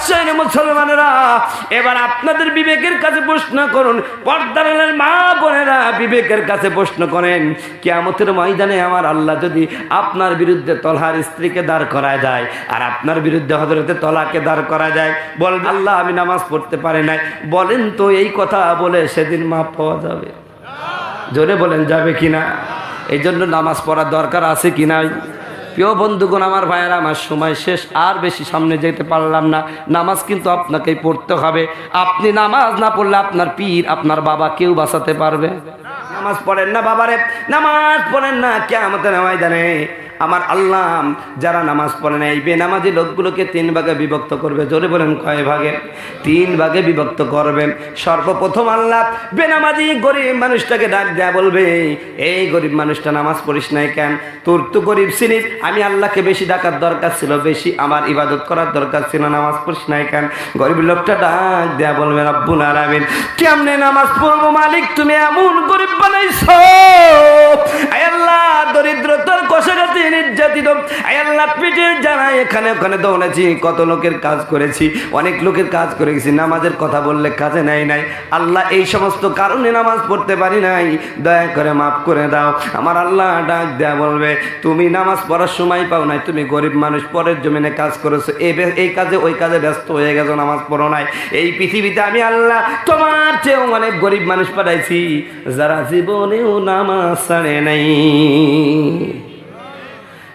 রাজশাহীর মুসলমানেরা। এবার আপনাদের বিবেকের কাছে প্রশ্ন করুন। পর্দারের মা বোনেরা বিবেকের কাছে প্রশ্ন করেন, কেয়ামতের ময়দানে আমার আল্লাহ যদি আপনার বিরুদ্ধে তলহার স্ত্রীকে দাঁড় করা যায় আর আপনার বিরুদ্ধে হজরতে তলাকে দাঁড় করা যায় বল আল্লাহ, আমি নামাজ পড়তে পারি নাই। বলেন তো এই কথা বলে সেদিন মাপ পাওয়া যাবে। জোরে বলেন, যাবে কিনা? এই জন্য নামাজ পড়ার দরকার আছে কি নাই? প্রিয় বন্ধুগণ, আমার ভাইয়েরা, আমার সময় শেষ, আর বেশি সামনে যেতে পারলাম না। নামাজ কিন্তু আপনাকেই পড়তে হবে। আপনি নামাজ না পড়লে আপনার পীর, আপনার বাবা কেউ বাঁচাতে পারবে? নামাজ পড়েন না বাবারে, নামাজ পড়েন না কে আমাদের ময়দানে। আমার আল্লাহ যারা নামাজ পড়ে না এই বেনামাজি লোকগুলোকে তিন ভাগে বিভক্ত করবে। জোরে বলেন কয় ভাগে? তিন ভাগে বিভক্ত করবেন সর্বপ্রথম আল্লাহ বেনামাজি গরিব মানুষটাকে ডাক দেয়া বলবে, এই গরিব মানুষটা নামাজ পড়িস নাই কেন? তোর তো গরিব সিনিস আমি আল্লাহকে বেশি ডাকার দরকার ছিল, বেশি আমার ইবাদত করার দরকার ছিল, নামাজ পড়িস নাই কেন? গরিব লোকটা ডাক দেয়া বলবে আব্বুল আলামিন, কেমনে নামাজ পড়ব মালিক? তুমি এমন গরিব বানাইছো। আল্লাহ, দরিদ্রতার কষাঘাতি নির্যাতিত আল্লাহ জানাই এখানে ওখানে দৌড়েছি কত লোকের কাজ করেছি, অনেক লোকের কাজ নামাজের কথা বললে কাজে নাই নাই। আল্লাহ এই সমস্ত কারণে নামাজ পড়তে পারি নাই। দয়া করে মাফ করে দাও। আমার আল্লাহ ডাক দেয়া বলবে, তুমি নামাজ পড়ার সময় পাও নাই, তুমি গরিব মানুষ, পরের জমিনে কাজ করেছ এই এই কাজে, ওই কাজে ব্যস্ত হয়ে গেছো, নামাজ পড়ো নাই। এই পৃথিবীতে আমি আল্লাহ তোমার চেয়েও অনেক গরিব মানুষ পাঠাইছি, যারা জীবনেও নামাজ ছাড়ে নাই।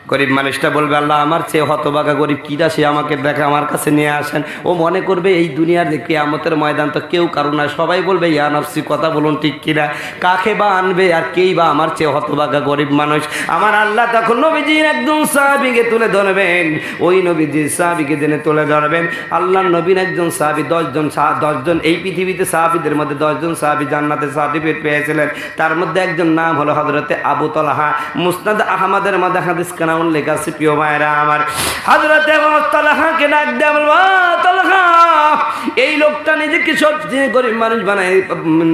গরিব মানুষটা বলবে, আল্লাহ, আমার চেয়ে হতবাগা গরিব কিরা সে আমাকে দেখে আমার কাছে নিয়ে আসেন। ও মনে করবে, এই দুনিয়ার যে কেয়ামতের ময়দান তো কেউ কারণ না। সবাই বলবে, ইয়া নফসি, কথা বলুন ঠিক কিনা? কাকে বা আনবে আর কেই বা আমার চেয়ে হতবাগা গরিব মানুষ? আমার আল্লাহ তখন নবীজির একদম সাহাবিকে তুলে ধরবেন। ওই নবীজির সাহাবিকে জেনে তুলে ধরবেন। আল্লাহ নবীর একজন সাহাবি দশজন দশজন এই পৃথিবীতে সাহাবিদের মধ্যে দশজন সাহাবি জান্নাতে সার্টিফিকেট পেয়েছিলেন। তার মধ্যে একজন নাম হলো হজরতে আবু তলাহা। মুসনাদ আহমদের মধ্যে হাদিস কানা উল্লেখ আছে প্রিয় ভাইরা আমার। হজরতে তলাহাকে ডাক দেয়া বলব "আ, তলহা এই লোকটা নিজেকে সবচেয়ে গরিব মানুষ বানায়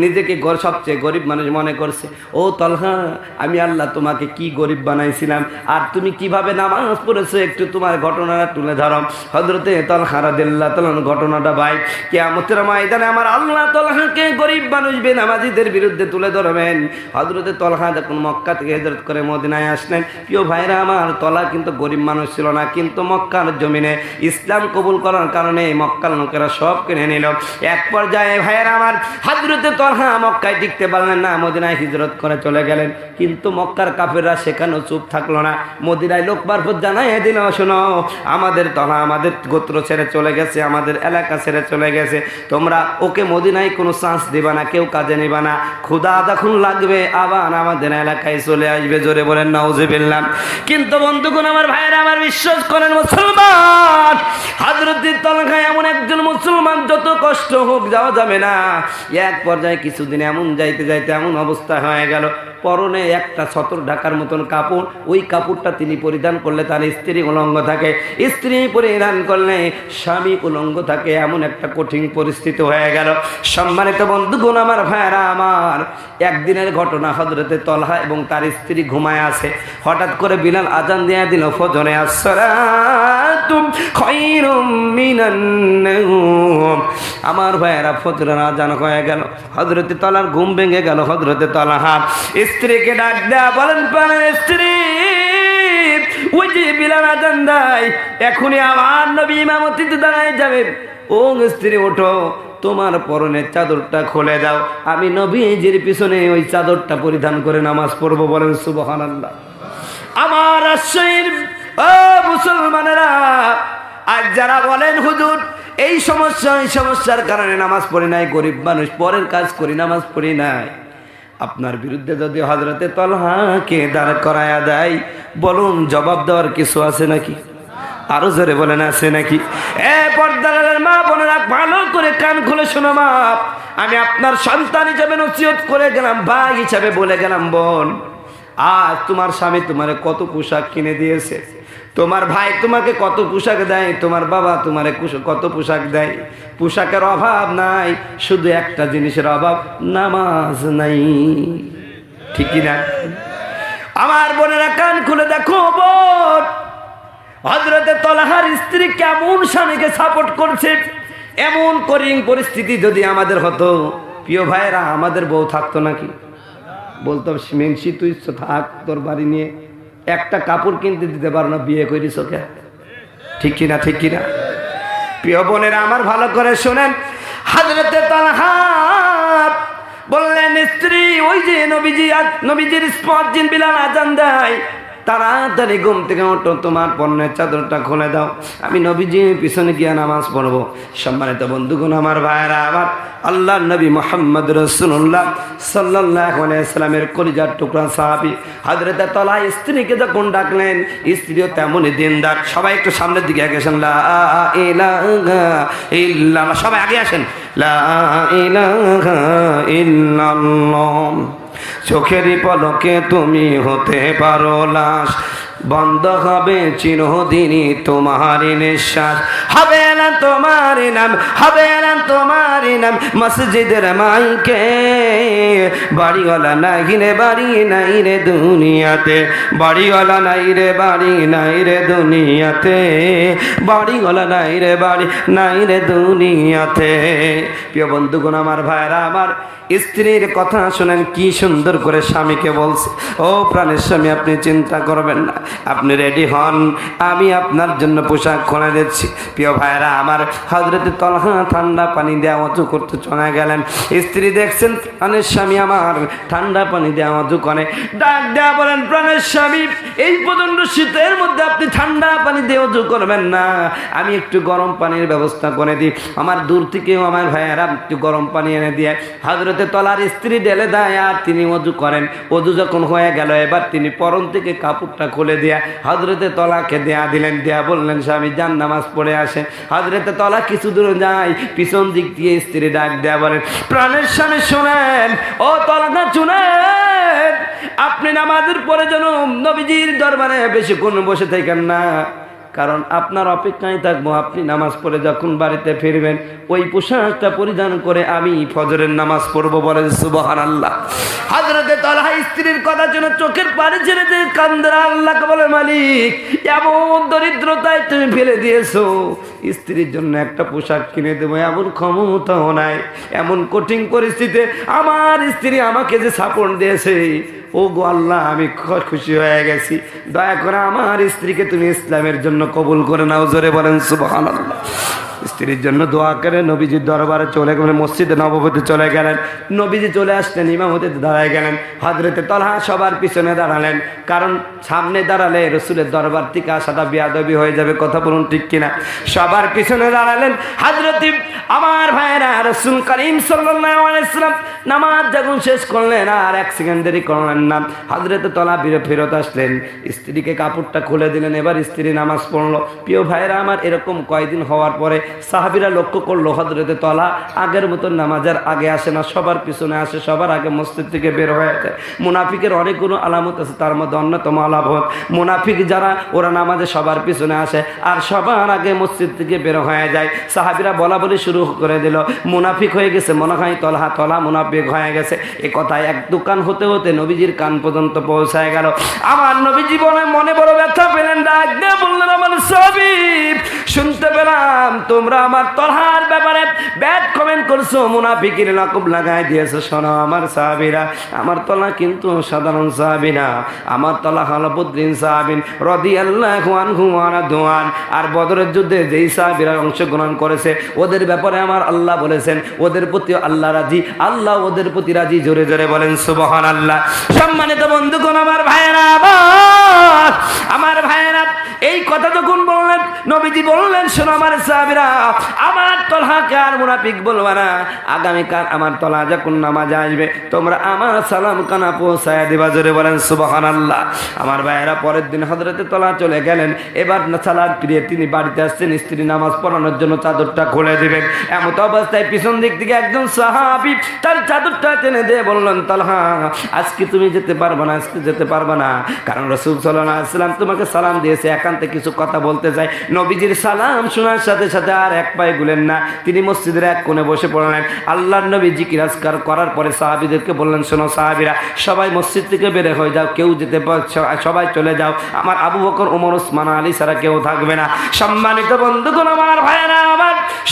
নিজেকে সবচেয়ে গরিব মানুষ মনে করছে। ও তলহা আমি আল্লাহ তোমাকে কি গরিব বানাইছিলাম আর তুমি কীভাবে নামাজ পড়েছো একটু তোমার ঘটনাটা তুলে ধরো। হজরতে তলহা রাদিল্লাহ তালান ঘটনাটা ভাই কেয়ামতের ময়দানে আমার আল্লাহ তলহাকে গরিব মানুষ বেনামাজিদের বিরুদ্ধে তুলে ধরবেন। হজরতে তলহা যখন মক্কা থেকে হেজরত করে মদিনায় আসলেন প্রিয় ভাইরা আমার তলা কিন্তু গরিব মানুষ ছিল না, কিন্তু মক্কার জমিনে ইসলাম কবুল করার কারণে মক্কার লোকেরা সব কিনে নিল। এক পর্যায়ে ভাইয়েরা আমার হাজরতে তলহা মক্কায় টিকতে পারলেন না, মদিনায় হিজরত করে চলে গেলেন। কিন্তু মক্কার কাফেররা সেখানেও চুপ থাকল না। মদিনায় লোক মারফত জানাই দিল, শোনো, আমাদের তলা আমাদের গোত্র ছেড়ে চলে গেছে, আমাদের এলাকা ছেড়ে চলে গেছে। তোমরা ওকে মদিনায় কোনো চান্স দিবা না, কেউ কাজে নিবা না। ক্ষুদা যখন লাগবে, আবার আমাদের এলাকায় চলে আসবে। জোরে বলেন নাউজে কিন্তু বন্ধুগণ, আমার ভাইয়েরা, আমার বিশ্বাস করেন মুসলমান। হাজরতের তলখায় এমন একজন মুসলমান, যত কষ্ট হোক যাওয়া যাবে না। এক পর্যায়ে কিছুদিন এমন যাইতে যাইতে এমন অবস্থা হয়ে গেল। পরনে একটা ছতর ঢাকার মতন কাপড়, ওই কাপড়টা তিনি পরিধান করলে তার স্ত্রী উলঙ্গ থাকে। স্ত্রী পরিধান করলে স্বামী উলঙ্গ থাকে, এমন একটা কঠিন পরিস্থিতি হয়ে গেল। সম্মানিত বন্ধুগণ, আমার ভাইয়েরা, আমার, একদিনের ঘটনা হজরতে তলহা এবং তার স্ত্রী ঘুমায় আছে। হঠাৎ করে বিলাল আজান দিয়ে দিল মিনান নাওম। আমার ভাইয়েরা ফজরের আজান হয়ে গেল। হজরতে তলার ঘুম ভেঙে গেল হজরতে তলাহা। স্ত্রীকে ডাক দেয়া, বলেন পারেন স্ত্রী, ওই যে বিলাল আজান দেয়, এখনই আমার নবী ইমামতিতে দাঁড়ায় যাবে। ও স্ত্রী, ওঠো, তোমার পরনের চাদরটা খুলে দাও। আমি নবীজির পিছনে ওই চাদরটা পরিধান করে নামাজ পড়ব, বলেন সুবহান আল্লাহ আমার রাজশাহীর ও মুসলমানেরা আর যারা বলেন, হুজুর এই সমস্যা, এই সমস্যার কারণে নামাজ পড়ি নাই, গরিব মানুষ, পরের কাজ করি, নামাজ পড়ি নাই। আপনার বিরুদ্ধে যদি হজরতে তলহাকে দাঁড় করায়া দেয়, বলুন জবাব দেওয়ার কিছু আছে নাকি? আরও জোরে বলেন, আছে নাকি? এ পর্দারের মা বোনেরা, ভালো করে কান খুলে শোনো মা। আমি আপনার সন্তান হিসাবে নসিহত করে গেলাম, ভাই হিসাবে বলে গেলাম, বোন, আজ তোমার স্বামী তোমারে কত পোশাক কিনে দিয়েছে। তোমার ভাই তোমাকে কত পোশাক দেয়? তোমার বাবা তোমারে কত পোশাক দেয়? পোশাকের অভাব নাই, শুধু একটা জিনিসের অভাব, নামাজ নাই। ঠিক না? আমার বোনেরা কান খুলে দেখো বোন। হজরতে তলাহার স্ত্রী কেমন স্বামীকে সাপোর্ট করছে? এমন করিং পরিস্থিতি যদি আমাদের হতো, প্রিয় ভাইয়েরা, আমাদের বউ থাকতো নাকি? বলতো, মেনসি, তুই থাক, তোর বাড়ি নিয়ে একটা কাপড় কিনতে দিতে পারো না, বিয়ে করিস ওকে ঠিক কিনা ঠিক কিনা? প্রিয় বোনেরা, আমার ভালো করে শোনেন। হাজরতে বললেন, স্ত্রী, ওই যে নবীজি নবীজির স্পট জিন বিলাল আজান দেয় তাড়াতাড়ি ঘুম থেকে ওঠো, তোমার পণ্যের চাদরটা খুলে দাও। আমি নবীজি পিছনে গিয়ে নামাজ পড়ব। সম্মানিত বন্ধুগণ, আমার ভাইয়েরা আবার আল্লাহ নবী মোহাম্মদ রসুল্লাহ সাল্লাহ সাল্লামের কলিজার টুকরা সাহাবি হাজরতে তলা স্ত্রীকে যখন ডাকলেন, স্ত্রীও তেমনই দিনদার। সবাই একটু সামনের দিকে আগে আসেন সবাই আগে আসেন, লা চোখেরই পলকে তুমি হতে পারো লাশ। বন্ধ হবে চিরদিনই তোমার নিঃশ্বাস। হবে না তোমার নাম, হবে না তোমার নাম। মসজিদের মাইকে বাড়িওয়ালা নাই রে, বাড়ি নাই রে দুনিয়াতে। বাড়িওয়ালা নাই রে, বাড়ি নাই রে দুনিয়াতে। বাড়িওয়ালা নাই রে, বাড়ি নাই রে দুনিয়াতে। প্রিয় বন্ধুগণ, আমার ভাইরা আমার স্ত্রীর কথা শুনেন, কি সুন্দর করে স্বামীকে বলছে। ও প্রাণের স্বামী, আপনি চিন্তা করবেন না। আপনি রেডি হন? আমি আপনার জন্য পোশাক খুলে দিচ্ছি। প্রিয় ভাইরা আমার হজরতে তলহা ঠান্ডা পানি দেওয়া অজু করতে চলে গেলেন। স্ত্রী দেখছেন, প্রাণের স্বামী আমার। ঠান্ডা পানি দেওয়া অজু করে। ডাক দেওয়া বলেন, প্রাণের স্বামী, এই প্রচণ্ড শীতের মধ্যে আপনি ঠান্ডা পানি দিয়ে অজু করবেন না। আমি একটু গরম পানির ব্যবস্থা করে দিই। আমার দূর থেকেও আমার ভাইয়েরা একটু গরম পানি এনে দিয়ে হাজরতে তলার স্ত্রী ঢেলে দেয় আর তিনি অজু করেন। অজু যখন হয়ে গেল, এবার তিনি পরন থেকে কাপড়টা খুলে দিয়া হজরতে তলাকে দেয়া দিলেন, দেয়া বললেন, স্বামী, যান, নামাজ পড়ে আসেন। হজরতে তলা কিছু দূর যায়, পিছন দিক দিয়ে স্ত্রী ডাক দেয়া বলেন প্রাণের স্বামী, শোনেন, ও তলা না, শুনেন, আপনি নামাজের পরে যেন নবীজির দরবারে বেশি বেশিক্ষণ বসে থাকেন না। কারণ আপনার অপেক্ষায় থাকব, আপনি নামাজ পড়ে যখন বাড়িতে ফিরবেন, ওই পোশাকটা পরিধান করে আমি ফজরের নামাজ পড়ব বলেন সুবহান আল্লাহ হাজরতে তলাহা স্ত্রীর কথা যেন চোখের পানি ছেড়ে দিয়ে কান্দরা আল্লাহকে বলে, মালিক, এমন দরিদ্রতায় তুমি ফেলে দিয়েছ। স্ত্রীর জন্য একটা পোশাক কিনে দেবো, এমন ক্ষমতাও নাই, এমন কঠিন পরিস্থিতিতে আমার স্ত্রী আমাকে যে সাপোর্ট দিয়েছে ও গো আল্লাহ, আমি খুশি হয়ে গেছি। দয়া করে আমার স্ত্রীকে তুমি ইসলামের জন্য কবুল করে নাও, জোরে বলেন সুবহান আল্লাহ স্ত্রীর জন্য দোয়া করে নবীজির দরবারে চলে গেলেন, মসজিদে নবপতি চলে গেলেন, নবীজি চলে আসলেন ইমাম হতে দাঁড়ায় গেলেন হজরতে তলহা সবার পিছনে দাঁড়ালেন, কারণ সামনে দাঁড়ালে রসুলের দরবার থেকে আসাটা বিয়াদবি হয়ে যাবে, কথা বলুন ঠিক কিনা? সবার পিছনে দাঁড়ালেন হাজরতি আমার ভাইয়েরা রসুল করিম সাল্লাম নামাজ যখন শেষ করলেন, আর এক সেকেন্ড দেরি করলেন না হাজরতে তলা ফিরে, ফেরত আসলেন, স্ত্রীকে কাপড়টা খুলে দিলেন, এবার স্ত্রী নামাজ পড়ল, প্রিয় ভাইয়েরা আমার এরকম কয়দিন হওয়ার পরে সাহাবিরা লক্ষ্য করল হজরতে তলা আগের মতন নামাজের আগে আসে না, সবার পিছনে আসে, সবার আগে মসজিদ থেকে বের হয়ে যায়। মুনাফিকের অনেকগুলো আলামত আছে, তার মধ্যে অন্যতম আলামত, মুনাফিক যারা, ওরা নামাজে সবার পিছনে আসে আর সবার আগে মসজিদ থেকে বের হয়ে যায়। সাহাবিরা বলা বলি শুরু করে দিল, মুনাফিক হয়ে গেছে, মনে হয় তলহা, তলা মুনাফিক হয়ে গেছে। এ কথায় এক দোকান হতে হতে নবীজির কান পর্যন্ত পৌঁছায় গেল। আমার নবী জীবনে মনে বড় ব্যথা পেলেন, ডাক দিয়ে বললেন, আমার সবই শুনতে পেলাম তোমরা আমার তলহার ব্যাপারে ব্যাড কমেন্ট করছ, মুনাফিকের লকব লাগাই দিয়েছ। শোনো আমার সাহাবিরা, আমার তলা কিন্তু সাধারণ সাহাবি না। আমার তলা হালবুদ্দিন সাহাবিন রদি আল্লাহ দোয়ান আর বদরের যুদ্ধে যেই সাহাবিরা অংশগ্রহণ করেছে, ওদের ব্যাপারে আমার আল্লাহ বলেছেন, ওদের প্রতি আল্লাহ রাজি। আল্লাহ ওদের প্রতি রাজি, জোরে জোরে বলেন সুবহান আল্লাহ সম্মানিত বন্ধুগণ, আমার ভাইয়েরা আমার ভাইয়েরা, এই কথা যখন বললেন, নবীজি বললেন, শোনো আমার সাহাবিরা আমার তলহাকে আর মুনাফিক বলবা না। আগামীকাল আমার তলা যখন নামাজ আসবে, তোমরা আমার সালাম কানা পৌঁছায় দিবা, জোরে বলেন সুবহান আল্লাহ আমার ভাইয়েরা পরের দিন হজরতে তলা চলে গেলেন, এবার সালাদ ফিরিয়ে তিনি বাড়িতে আসছেন, স্ত্রী নামাজ পড়ানোর জন্য চাদরটা খুলে দিবেন। এমত অবস্থায় পিছন দিক থেকে একজন সাহাবি তার চাদরটা টেনে দিয়ে বললেন, তলহা, আজকে তুমি যেতে পারবে না, আজকে যেতে পারবে না। কারণ রসুল সাল্লাম তোমাকে সালাম দিয়েছে, একান্তে কিছু কথা বলতে চাই নবীজির সালাম শোনার সাথে সাথে আর এক পায়ে গুলেন না। তিনি মসজিদের এক কোণে বসে পড়লেন। আল্লাহর নবী জিকিরাজকার করার পরে সাহাবিদেরকে বললেন, শোনো সাহাবিরা, সবাই মসজিদ থেকে বেরে হয়ে যাও, কেউ যেতে সবাই চলে যাও। আমার আবু বকর, ওমর, ওসমান, আলী ছাড়া কেউ থাকবে না। সম্মানিত বন্ধুগণ, আমার ভাইয়েরা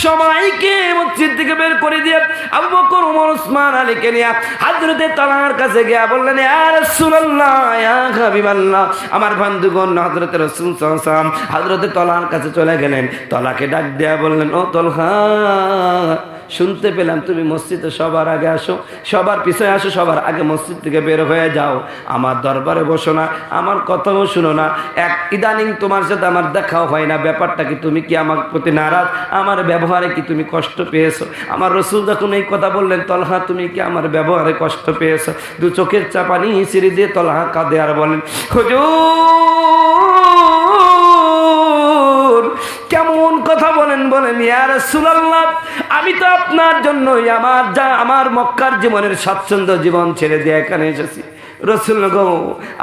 সবাইকে মসজিদ থেকে বের করে দিয়ে আবু বকর ওমর ওসমান আলীকে নিয়ে হাজরতে তালার কাছে গিয়া বললেন আমার বান্ধুগণ, হযরতে রাসূল ওয়াসাল্লাম হযরতে তলার কাছে চলে গেলেন। তলাকে ডাক দেয়া বললেন, ও তলহা শুনতে পেলাম, তুমি মসজিদে সবার আগে আসো, সবার পিছনে আসো, সবার আগে মসজিদ থেকে বের হয়ে যাও। আমার দরবারে বসো না, আমার কথাও শুনো না। এক ইদানিং তোমার সাথে আমার দেখাও হয় না, ব্যাপারটা কি তুমি কি আমার প্রতি নারাজ? আমার ব্যবহারে কি তুমি কষ্ট পেয়েছ? আমার রসুল যখন এই কথা বললেন, তলহা তুমি কি আমার ব্যবহারে কষ্ট পেয়েছ? দু চোখের চাপানি, সিঁড়ি দিয়ে তলহা কাঁদে আর বলেন, হুজুর কেমন কথা বলেন বলেন ইয়ার সুলাল্লাহ আমি তো আপনার জন্যই আমার যা, আমার মক্কার জীবনের স্বাচ্ছন্দ্য জীবন ছেড়ে দিয়ে এখানে এসেছি। রসুল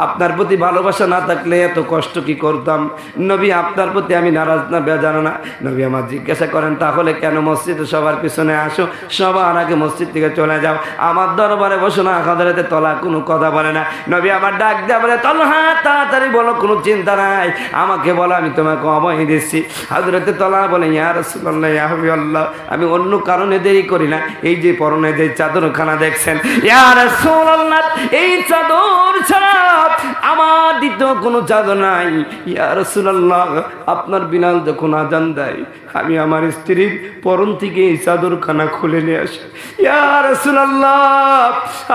আপনার প্রতি ভালোবাসা না থাকলে এত কষ্ট কি করতাম? নবী, আপনার প্রতি আমি নারাজ না বেজানো না। নবী আমার জিজ্ঞাসা করেন, তাহলে কেন মসজিদে সবার পিছনে আসো? সবার আগে মসজিদ থেকে চলে যাও। আমার দরবারে বসো না, হাজারেতে তলা কোনো কথা বলে না। নবী আমার ডাক দেওয়া বলে তল তলহা, তাড়াতাড়ি বলো, কোনো চিন্তা নাই। আমাকে বলো, আমি তোমাকে অবয় দিচ্ছি। হাজরতে তলা বলে, ইয়া রসুল্লাহ ইয়া হাবি আল্লাহ আমি অন্য কারণে দেরি করি না। এই যে পরনে যে চাদরখানা দেখছেন, ইয়া রাসূলুল্লাহ, এই চাদর ছাড়া আমার দ্বিতীয় কোনো চাদর নাই। ইয়া রাসূলুল্লাহ, আপনার বিনাল যখন আজান দেয়, আমি আমার স্ত্রীর পরন থেকে এই চাদরখানা খুলে নিয়ে আসি। ইয়া রাসূলুল্লাহ,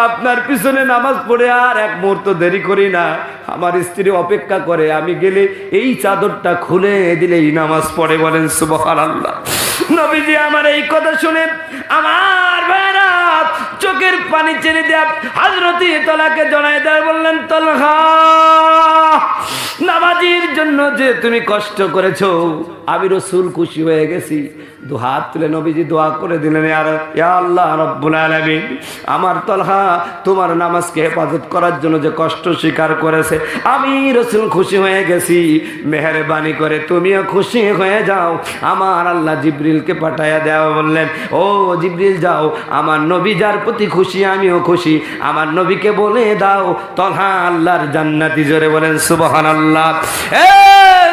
আপনার পিছনে নামাজ পড়ে আর এক মুহূর্ত দেরি করি না। আমার স্ত্রী অপেক্ষা করে, আমি গেলে এই চাদরটা খুলে দিলেই নামাজ পড়ে বলেন, সুবহানাল্লাহ। নবীজি আমার এই কথা শুনে আমার ভাইরা চোখের পানি ছেড়ে দেয়া হাজরতি তলাকে জড়াই দেয় বললেন, তলহা, নামাজির জন্য যে তুমি কষ্ট করেছ, আমি রসুল খুশি হয়ে গেছি। দু হাত তুলে নবীজি দোয়া করে দিলেন আর আল্লাহ রব্বুল আলামিন, আমার তলহা, তোমার নামাজকে হেফাজত করার জন্য যে কষ্ট স্বীকার করেছে, আমি রসুল খুশি হয়ে গেছি। মেহরবানি করে তুমিও খুশি হয়ে যাও। আমার আল্লাহ জিব্রিলকে পাঠাইয়া দেওয়া বললেন, ও জিব্রিল যাও, আমার নবী যার প্রতি খুশি, আমিও খুশি। আমার নবীকে বলে দাও তলহা আল্লাহর জান্নাতি। জোরে বলেন সুবহান আল্লাহ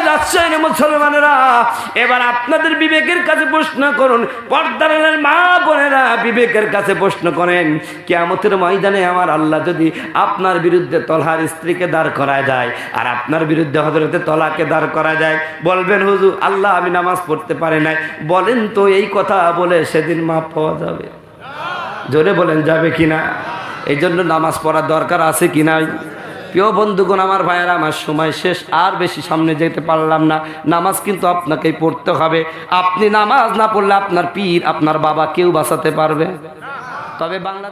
রাজশাহী মুসলমানেরা। এবার আপনাদের বিবেকের কাছে প্রশ্ন করুন পর্দার আড়ালের মা বোনেরা বিবেকের কাছে প্রশ্ন করেন, কেয়ামতের ময়দানে আমার আল্লাহ যদি আপনার বিরুদ্ধে তলহার স্ত্রীকে দাঁড় করা যায় আর আপনার বিরুদ্ধে হজরতে তলাকে দাঁড় করা যায় বলবেন, হুজুর, আল্লাহ আমি নামাজ পড়তে পারি নাই। বলেন তো এই কথা বলে সেদিন মাপ পাওয়া যাবে। জোরে বলেন, যাবে কিনা? এই জন্য নামাজ পড়ার দরকার আছে কি নাই? প্রিয় বন্ধুগণ, আমার ভাইয়েরা, আমার সময় শেষ, আর বেশি সামনে যেতে পারলাম না। নামাজ কিন্তু আপনাকেই পড়তে হবে। আপনি নামাজ না পড়লে আপনার পীর, আপনার বাবা কেউ বাঁচাতে পারবে? তবে বাংলা